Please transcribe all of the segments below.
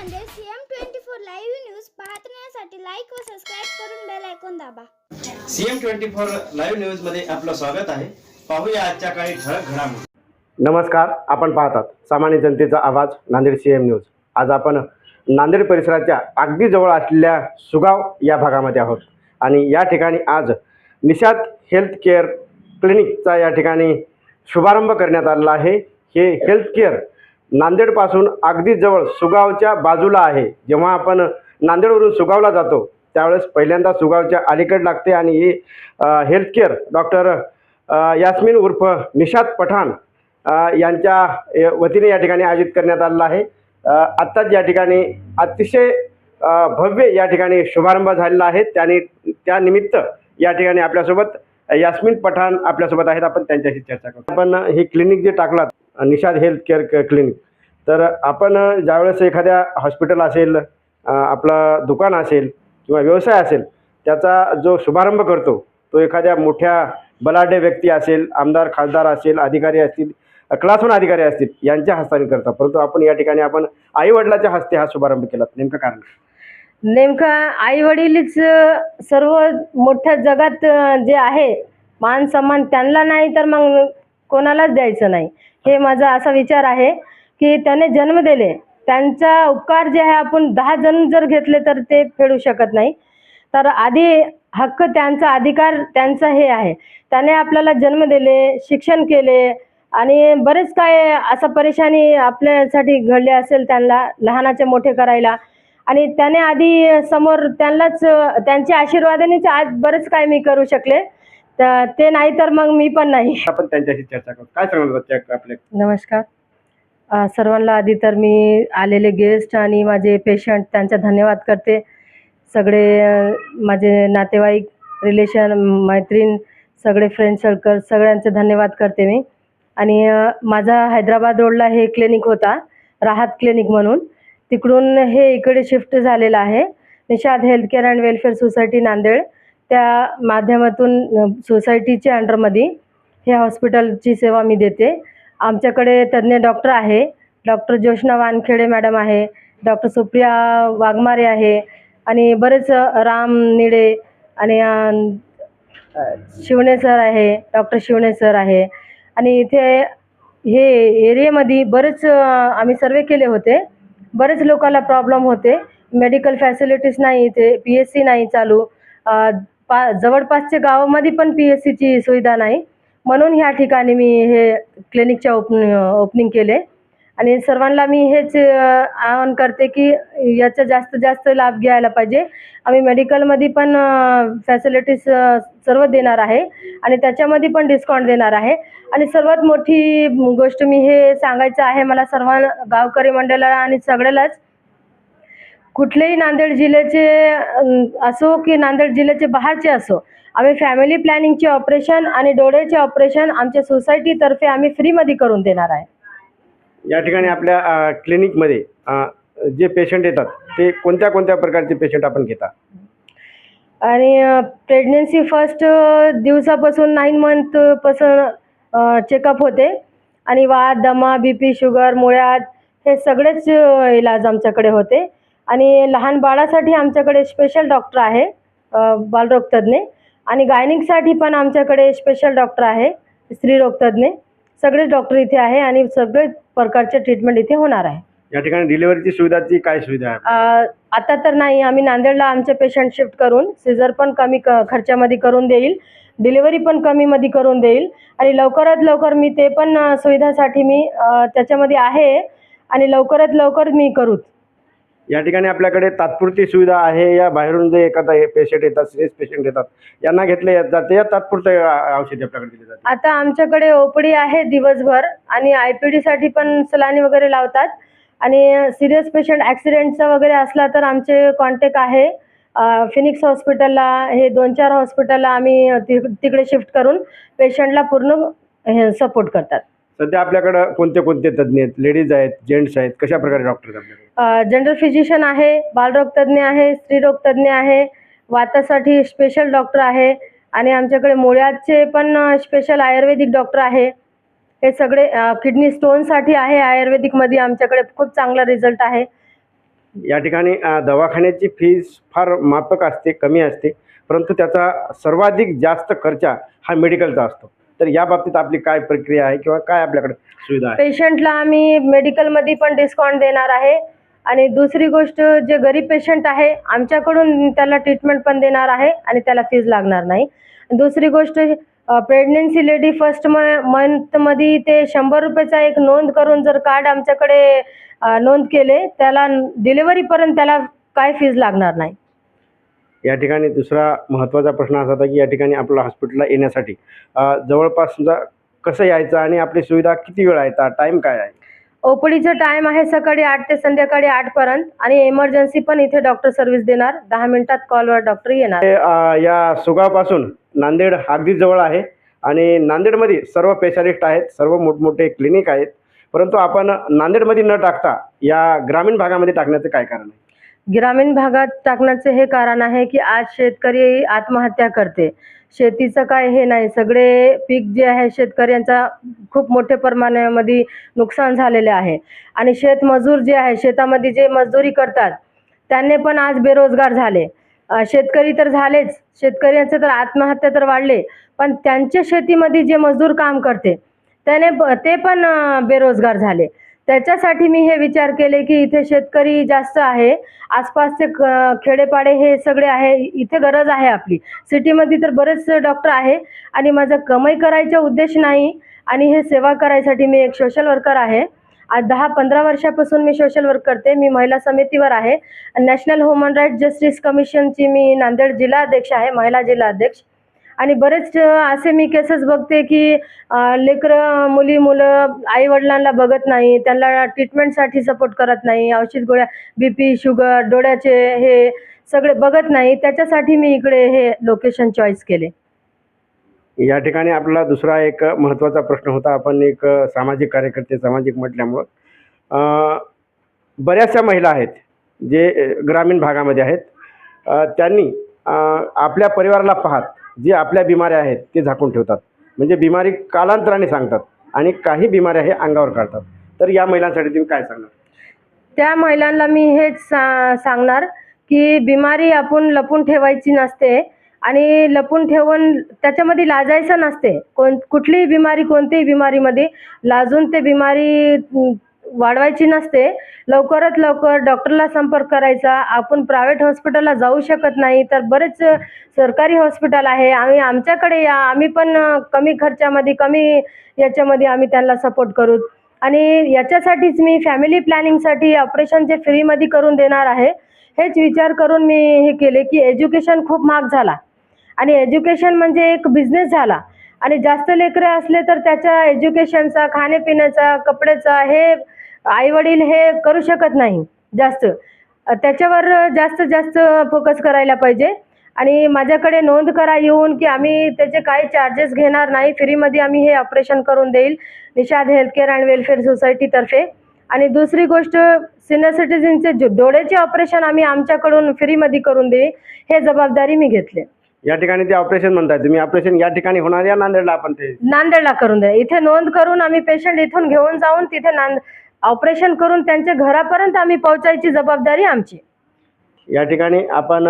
Nanded CM twenty four live news पाहण्यासाठी like व subscribe करून बेल ऐकून दाबा. सीएम ट्वेंटी फोर लाईव्ह न्यूजमध्ये आपलं स्वागत आहे. पाहूया आजच्या काही ठळक घडामोडी. नमस्कार आपण पाहतात सामान्य जनतेचा आवाज नांदेड सी एम न्यूज आज आपण नांदेड परिसराच्या अगदी जवळ असलेल्या सुगाव या भागामध्ये आहोत. आणि या ठिकाणी आज निषाद हेल्थ केअर क्लिनिकचा या ठिकाणी शुभारंभ करण्यात आलेला आहे. हे हेल्थ केअर नांदेडपासून अगदी जवळ सुगावच्या बाजूला आहे. जेव्हा आपण नांदेडवरून सुगावला जातो त्यावेळेस पहिल्यांदा सुगावच्या अलीकड लागते आणि ही हेल्थकेअर डॉक्टर यास्मिन उर्फ निषाद पठाण यांच्या वतीने या ठिकाणी आयोजित करण्यात आलेला आहे. आत्ताच या ठिकाणी अतिशय भव्य या ठिकाणी शुभारंभ झालेला आहे. त्याने त्यानिमित्त या ठिकाणी आपल्यासोबत यास्मिन पठाण आपल्यासोबत आहेत. आपण त्यांच्याशी चर्चा करू. आपण हे क्लिनिक जे टाकलात निषाद हेल्थ केअर क्लिनिक. तर आपण ज्यावेळेस एखाद्या हॉस्पिटल असेल आपलं दुकान असेल किंवा व्यवसाय असेल त्याचा जो शुभारंभ करतो तो एखाद्या मोठ्या बलाढ्य व्यक्ती असेल आमदार खासदार असेल अधिकारी असतील क्लासवन अधिकारी असतील यांच्या हस्ताने करतात परंतु आपण या ठिकाणी आपण आई वडिलाच्या हस्ते हा शुभारंभ केला. नेमकं कारण नेमकं आई वडीलच सर्व मोठ्या जगात जे आहे मान सन्मान त्यांना नाही तर मग कोणालाच द्यायचं नाही. हे माझा असा विचार आहे की त्याने जन्म दिले त्यांचा उपकार जे आहे आपण दहा जण जर घेतले तर ते फेडू शकत नाही. तर आधी हक्क त्यांचा अधिकार त्यांचा हे आहे. त्याने आपल्याला जन्म दिले शिक्षण केले आणि बरेच काय असं परेशानी आपल्यासाठी घडले असेल त्यांना लहानाचे मोठे करायला. आणि त्याने आधी समोर त्यांनाच त्यांच्या आशीर्वादानेच आज बरंच काय मी करू शकले. तर ते नाही तर मग मी पण नाही. आपण त्यांच्याशी चर्चा करू. काय सांगणार आपल्या नमस्कार. अ, सर्वांना आधी तर मी आलेले गेस्ट आणि माझे पेशंट त्यांचा धन्यवाद करते. सगळे अ, माझे नातेवाईक रिलेशन मैत्रीण सगळे फ्रेंड सर्कल सगळ्यांचे धन्यवाद करते मी. आणि अ, माझा हैदराबाद रोडला हे क्लिनिक होता राहत क्लिनिक म्हणून. तिकडून हे इकडे शिफ्ट झालेलं आहे. Nishad health care and welfare society Nanded. त्या माध्यमातून सोसायटीच्या अंडरमध्ये ह्या हॉस्पिटलची सेवा मी देते. आमच्याकडे तज्ज्ञ डॉक्टर आहे. डॉक्टर जोशना वानखेडे मॅडम आहे. डॉक्टर सुप्रिया वाघमारे आहे. आणि बरेच राम निडे आणि शिवणे सर आहे. डॉक्टर शिवणे सर आहे. आणि इथे हे एरियामध्ये बरेच आम्ही सर्वे केले होते. बरेच लोकांना प्रॉब्लेम होते. मेडिकल फॅसिलिटीज नाही इथे. पी एस सी नाही चालू. पा जवळपासच्या गावामध्ये पण पी एस सीची सुविधा नाही. म्हणून ह्या ठिकाणी मी हे क्लिनिकच्या ओपन ओपनिंग केले. आणि सर्वांना मी हेच आवाहन करते की याचा जास्तीत जास्त लाभ घ्यायला पाहिजे. आम्ही मेडिकलमध्ये पण फॅसिलिटीज सर्व देणार आहे. आणि त्याच्यामध्ये पण डिस्काउंट देणार आहे. आणि सर्वात मोठी गोष्ट मी हे सांगायचं आहे मला सर्व गावकरी मंडळाला आणि सगळ्यालाच कुठलेही नांदेड जिल्ह्याचे असो की नांदेड जिल्ह्याचे बाहेरचे असो आम्ही फॅमिली प्लॅनिंगचे ऑपरेशन आणि डोळ्याचे ऑपरेशन आमच्या सोसायटीतर्फे आम्ही फ्रीमध्ये करून देणार आहे. या ठिकाणी आपल्या क्लिनिकमध्ये जे पेशंट येतात ते कोणत्या कोणत्या प्रकारचे पेशंट आपण घेता आणि प्रेग्नेन्सी फर्स्ट दिवसापासून नाईन मंथपासून चेकअप होते. आणि वात दमा बी पी शुगर मुळ्यात हे सगळेच इलाज आमच्याकडे होते. आणि लहान बाळासाठी आमच्याकडे स्पेशल डॉक्टर आहे अ, बालरोग तज्ज्ञ आणि गायनिकसाठी पण आमच्याकडे स्पेशल डॉक्टर आहे स्त्रीरोग तज्ज्ञ सगळेच डॉक्टर इथे आहे आणि सगळे प्रकारचे ट्रीटमेंट इथे होणार आहे. या ठिकाणी डिलिव्हरीची सुविधाची काय सुविधा आहे? आता तर नाही आम्ही नांदेडला आमचे पेशंट शिफ्ट करून सिझर पण कमी क खर्चामध्ये करून देईल डिलिव्हरी पण कमीमध्ये करून देईल. आणि लवकरात लवकर मी ते पण सुविधासाठी मी त्याच्यामध्ये आहे. आणि लवकरात लवकर मी करूच या ठिकाणी आपल्याकडे तात्पुरती सुविधा आहे. या बाहेरून जे एखादा पेशंट येतात सिरियस पेशंट येतात यांना घेतले जाते या तात्पुरते औषधी आपल्याकडे दिली जाते. आता आमच्याकडे ओपडी आहे दिवसभर आणि आयसाठी पण सलानी वगैरे लावतात. आणि सिरियस पेशंट ॲक्सिडेंटचा वगैरे असला तर आमचे कॉन्टॅक्ट आहे. फिनिक्स हॉस्पिटलला हे दोन चार हॉस्पिटलला आम्ही तिकडे शिफ्ट करून पेशंटला पूर्ण हे सपोर्ट करतात. सध्या आपल्याकडं कोणते कोणते तज्ज्ञ आहेत? लेडीज आहेत जेंट्स आहेत कशा प्रकारे डॉक्टर आपल्याकडे जनरल फिजिशियन आहे बालरोग तज्ज्ञ आहे स्त्रीरोग तज्ज्ञ आहे वातासाठी स्पेशल डॉक्टर आहे आणि आमच्याकडे मुळ्याचे पण स्पेशल आयुर्वेदिक डॉक्टर आहे. हे सगळे किडनी स्टोनसाठी आहे आयुर्वेदिकमध्ये आमच्याकडे खूप चांगला रिझल्ट आहे. या ठिकाणी अ, दवाखान्याची फीस फार माफक असते कमी असते परंतु त्याचा सर्वाधिक जास्त खर्च हा मेडिकलचा असतो. तर या बाबतीत आपली काय प्रक्रिया आहे किंवा काय आपल्याकडे सुविधा आहे? पेशंटला आम्ही मेडिकलमध्ये पण डिस्काउंट देणार आहे. आणि दुसरी गोष्ट जे गरीब पेशंट आहे आमच्याकडून त्याला ट्रीटमेंट पण देणार आहे आणि त्याला फीज लागणार नाही. दुसरी गोष्ट प्रेग्नेन्सी लेडी फर्स्ट म मंथमध्ये ते शंभर रुपयाचा एक नोंद करून जर कार्ड आमच्याकडे नोंद केले त्याला डिलिव्हरीपर्यंत त्याला काय फीज लागणार नाही. या ठिकाणी दुसरा महत्त्वाचा प्रश्न असा होता की या ठिकाणी आपल्या हॉस्पिटलला येण्यासाठी जवळपास समजा कसं यायचं आणि आपली सुविधा किती वेळ आहे? टाईम काय आहे? ओपीडीचं टाईम आहे सकाळी आठ ते संध्याकाळी आठपर्यंत आणि एमर्जन्सी पण इथे डॉक्टर सर्व्हिस देणार. दहा मिनिटात कॉलवर डॉक्टर येणार. या सुगावपासून नांदेड अगदी जवळ आहे आणि नांदेडमध्ये सर्व स्पेशालिस्ट आहेत सर्व मोठमोठे क्लिनिक आहेत. परंतु आपण नांदेडमध्ये न टाकता या ग्रामीण भागामध्ये टाकण्याचं काय कारण आहे? ग्रामीण भागात टाकण्याचे हे कारण आहे की आज शेतकरी आत्महत्या करते. शेतीचं काय हे नाही. सगळे पीक जे आहे शेतकऱ्यांचा खूप मोठ्या प्रमाणामध्ये नुकसान झालेले आहे. आणि शेतमजूर जे आहे शेतामध्ये जे मजदुरी करतात त्यांनी पण आज बेरोजगार झाले. शेतकरी तर झालेच. शेतकऱ्यांचे तर आत्महत्या तर वाढले. पण त्यांच्या शेतीमध्ये जे मजदूर काम करते त्याने ते पण बेरोजगार झाले. त्याच्यासाठी मी हे विचार केले की इथे शेतकरी जास्त आहे आसपासचे खेडेपाडे हे सगळे आहे इथे गरज आहे आपली. सिटीमध्ये तर बरेच डॉक्टर आहे आणि माझा कमाई करायचा उद्देश नाही आणि हे सेवा करायसाठी मी एक सोशल वर्कर आहे. आज दहा पंधरा वर्षापासून मी सोशल वर्क करते. मी महिला समितीवर आहे. नॅशनल ह्युमन राईट जस्टिस कमिशनची मी नांदेड जिल्हा अध्यक्ष आहे महिला जिल्हा अध्यक्ष आणि बरेच असे मी केसेस बघते की लेकरं मुली मुलं आई वडिलांना बघत नाही त्यांना ट्रीटमेंटसाठी सपोर्ट करत नाही औषध गोळ्या बी पी शुगर डोळ्याचे हे सगळे बघत नाही. त्याच्यासाठी मी इकडे हे लोकेशन चॉईस केले. या ठिकाणी आपला दुसरा एक महत्त्वाचा प्रश्न होता. आपण एक सामाजिक कार्यकर्ते सामाजिक म्हटल्यामुळं. बऱ्याचशा महिला आहेत जे ग्रामीण भागामध्ये आहेत. त्यांनी आपल्या परिवाराला पाहत जी आपल्या बिमाऱ्या आहेत ते झाकून ठेवतात. म्हणजे बिमारी कालांतराने सांगतात आणि काही बिमाऱ्या हे अंगावर काढतात. तर या महिलांसाठी तुम्ही काय सांगणार? त्या महिलांना मी हेच सा सांगणार की बिमारी आपण लपून ठेवायची नसते आणि लपून ठेवून त्याच्यामध्ये लाजायचं नसते. कोण कुठलीही बिमारी कोणत्याही बिमारीमध्ये लाजून ते बिमारी वाढवायची नसते. लवकरात लवकर डॉक्टरला संपर्क करायचा. आपण प्रायव्हेट हॉस्पिटलला जाऊ शकत नाही. तर बरेच सरकारी हॉस्पिटल आहे. आम्ही आमच्याकडे या. आम्ही पण कमी खर्चामध्ये कमी याच्यामध्ये आम्ही त्यांना सपोर्ट करू. आणि याच्यासाठीच मी फॅमिली प्लॅनिंगसाठी ऑपरेशन जे फ्रीमध्ये करून देणार आहे हेच विचार करून मी हे केले की एज्युकेशन खूप महाग झाला. आणि एज्युकेशन म्हणजे एक बिझनेस झाला. आणि जास्त लेकरं असले तर त्याच्या एज्युकेशनचा खाण्यापिण्याचा कपड्याचा हे आईवडील हे करू शकत नाही जास्त. त्याच्यावर जास्त जास्त फोकस करायला पाहिजे. आणि माझ्याकडे नोंद करा येऊन की आम्ही त्याचे काही चार्जेस घेणार नाही. फ्रीमध्ये आम्ही हे ऑपरेशन करून देईल. निषाद हेल्थकेअर अँड वेलफेअर सोसायटीतर्फे आणि दुसरी गोष्ट सिनियर सिटीजनचे जो डोळ्याचे ऑपरेशन आम्ही आमच्याकडून फ्रीमध्ये करून देईल हे जबाबदारी मी घेतली. या ठिकाणी ते ऑपरेशन म्हणताय तुम्ही. ऑपरेशन या ठिकाणी होणार या नांदेडला आपण ते? नांदेडला करून द्या इथे नोंद करून आम्ही पेशंट इथून घेऊन जाऊन तिथे नांद ऑपरेशन करून त्यांच्या घरापर्यंत आम्ही पोहोचायची जबाबदारी आमची. या ठिकाणी आपण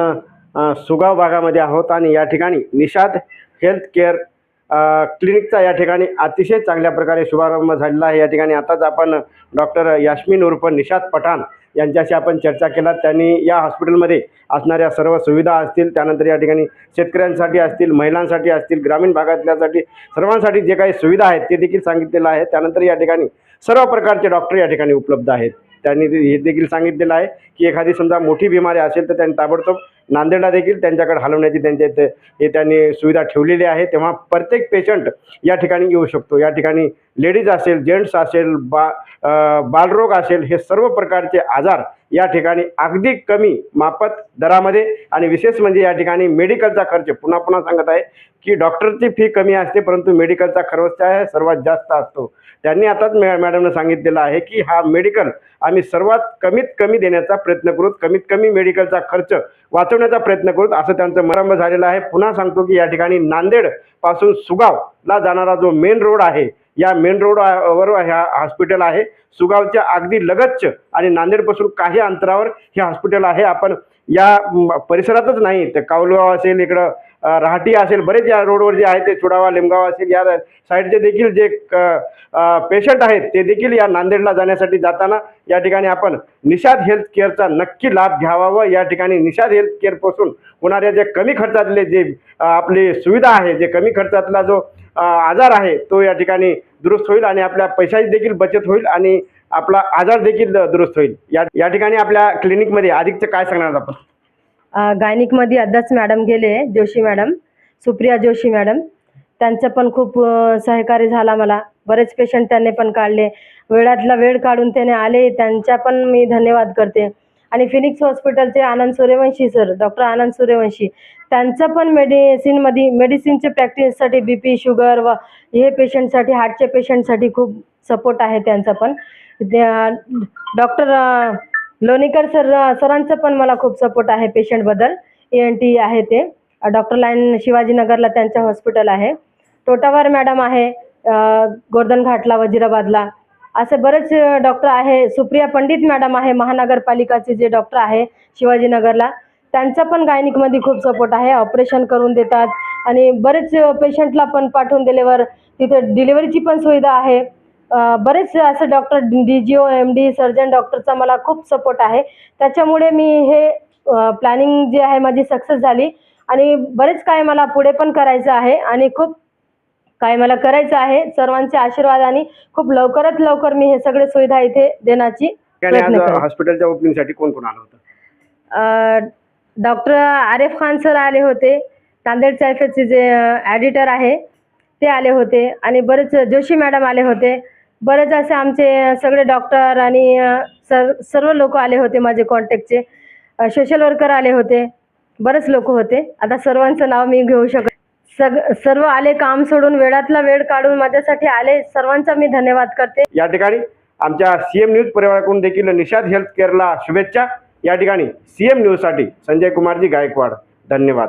सुगाव भागामध्ये आहोत आणि या ठिकाणी निषाद हेल्थ केअर क्लिनिकचा या ठिकाणी अतिशय चांगल्या प्रकारे शुभारंभ झालेला आहे. या ठिकाणी आताच आपण डॉक्टर यास्मिन उर्फ निषाद पठाण यांच्याशी आपण चर्चा केला. त्यांनी या हॉस्पिटलमध्ये असणाऱ्या सर्व सुविधा असतील त्यानंतर या ठिकाणी शेतकऱ्यांसाठी असतील महिलांसाठी असतील ग्रामीण भागातल्यासाठी सर्वांसाठी जे काही सुविधा आहेत ते देखील सांगितलेलं आहे. त्यानंतर या ठिकाणी सर्व प्रकारचे डॉक्टर या ठिकाणी उपलब्ध आहेत. त्यांनी ते- हे देखील सांगितलेलं आहे की एखादी समजा मोठी बिमारी असेल तर त्यांनी ताबडतोब नांदेडला देखील त्यांच्याकडे हलवण्याची त्यांच्या इथे हे त्यांनी सुविधा ठेवलेली आहे. तेव्हा प्रत्येक पेशंट या ठिकाणी येऊ शकतो. या ठिकाणी लेडीज असेल जेंट्स असेल बा बालरोग असेल हे सर्व प्रकारचे आजार या ठिकाणी अगदी कमी माफत दरामध्ये आणि विशेष म्हणजे या ठिकाणी मेडिकलचा खर्च पुन्हा पुन्हा सांगत आहे की डॉक्टरची फी कमी असते परंतु मेडिकलचा खर्च आहे सर्वात जास्त असतो. त्यांनी आताच मॅ मॅडमनं सांगितलेलं आहे की हा मेडिकल आम्ही सर्वात कमीत कमी देण्याचा प्रयत्न करू कमीत कमी मेडिकलचा खर्च वाचवण्याचा प्रयत्न करू असं त्यांचं मरंभ झालेलं आहे. पुन्हा सांगतो की या ठिकाणी नांदेडपासून सुगावला जाणारा जो मेन रोड आहे या मेन रोडवर ह्या हॉस्पिटल आहे. सुगावच्या अगदी लगतच आणि नांदेडपासून काही अंतरावर हे हॉस्पिटल आहे. आपण या परिसरातच नाही तर काऊलगाव असेल इकडं राहाटी असेल बरेच या रोडवर जे आहे ते चुडावा लिमगाव असेल या साईडचे देखील जे पेशंट आहेत ते देखील या नांदेडला जाण्यासाठी जाताना या ठिकाणी आपण निषाद हेल्थ केअरचा नक्की लाभ घ्यावा व या ठिकाणी निषाद हेल्थ केअरपासून होणाऱ्या जे कमी खर्चातले जे आपली सुविधा आहे जे कमी खर्चातला जो आजार आहे तो या ठिकाणी दुरुस्त होईल आणि आपल्या पैशाची देखील बचत होईल आणि आपला आजार देखील दुरुस्त होईल. या या ठिकाणी आपल्या क्लिनिकमध्ये अधिकचं काय सांगणार आपण? गायनिकमध्ये आत्ताच मॅडम गेले जोशी मॅडम सुप्रिया जोशी मॅडम. त्यांचं पण खूप सहकार्य झाला मला बरेच पेशंट त्यांनी पण काढले. वेळातला वेळ काढून त्याने आले. त्यांच्या पण मी धन्यवाद करते. आणि फिनिक्स हॉस्पिटलचे आनंद सूर्यवंशी सर डॉक्टर आनंद सूर्यवंशी. त्यांचं पण मेडिसिनमध्ये मेडिसिनचे प्रॅक्टिससाठी बी पी शुगर व हे पेशंटसाठी हार्टच्या पेशंटसाठी खूप सपोर्ट आहे त्यांचा पण. डॉक्टर लोणीकर सर सरांचं पण मला खूप सपोर्ट आहे पेशंटबद्दल ए एन टी आहे ते. डॉक्टर लाईन शिवाजीनगरला त्यांचं हॉस्पिटल आहे. टोटावार मॅडम आहे गोर्धन घाटला वजिराबादला. असे बरेच डॉक्टर आहे. सुप्रिया पंडित मॅडम आहे महानगरपालिकाचे जे डॉक्टर आहे शिवाजीनगरला. त्यांचा पण गायनिकमध्ये खूप सपोर्ट आहे. ऑपरेशन करून देतात. आणि बरेच पेशंटला पण पाठवून दिल्यावर तिथे डिलिव्हरीची पण सुविधा आहे. बरेच असं doctor D G O M D surgeon डॉक्टरचा मला खूप सपोर्ट आहे. त्याच्यामुळे मी हे प्लॅनिंग जे आहे माझी सक्सेस झाली आणि बरेच काय मला पुढे पण करायचं आहे आणि खूप काय मला करायचं आहे. सर्वांचे आशीर्वाद आणि खूप लवकरात लवकर मी हे सगळे सुविधा इथे देण्याची. हॉस्पिटलच्या ओपनिंगसाठी कोण कोण आलं होतं? डॉक्टर आरिफ खान सर आले होते. नांदेड एसचे जे ॲडिटर आहे ते आले होते आणि बरेच जोशी मॅडम आले होते. बरेच असे आमचे सगळे डॉक्टर आणि सर सर्व लोक आले होते माझे कॉन्टॅक्टचे सोशल वर्कर आले होते. बरेच लोक होते. आता सर्वांचं नाव मी घेऊ शकत सग सर्व आले काम सोडून वेळातला वेळ काढून माझ्यासाठी आले. सर्वांचा मी धन्यवाद करते. या ठिकाणी आमच्या सीएम न्यूज परिवाराकडून देखील निषाद हेल्थ केअरला शुभेच्छा. या ठिकाणी सीएम न्यूजसाठी संजय कुमारजी गायकवाड. धन्यवाद.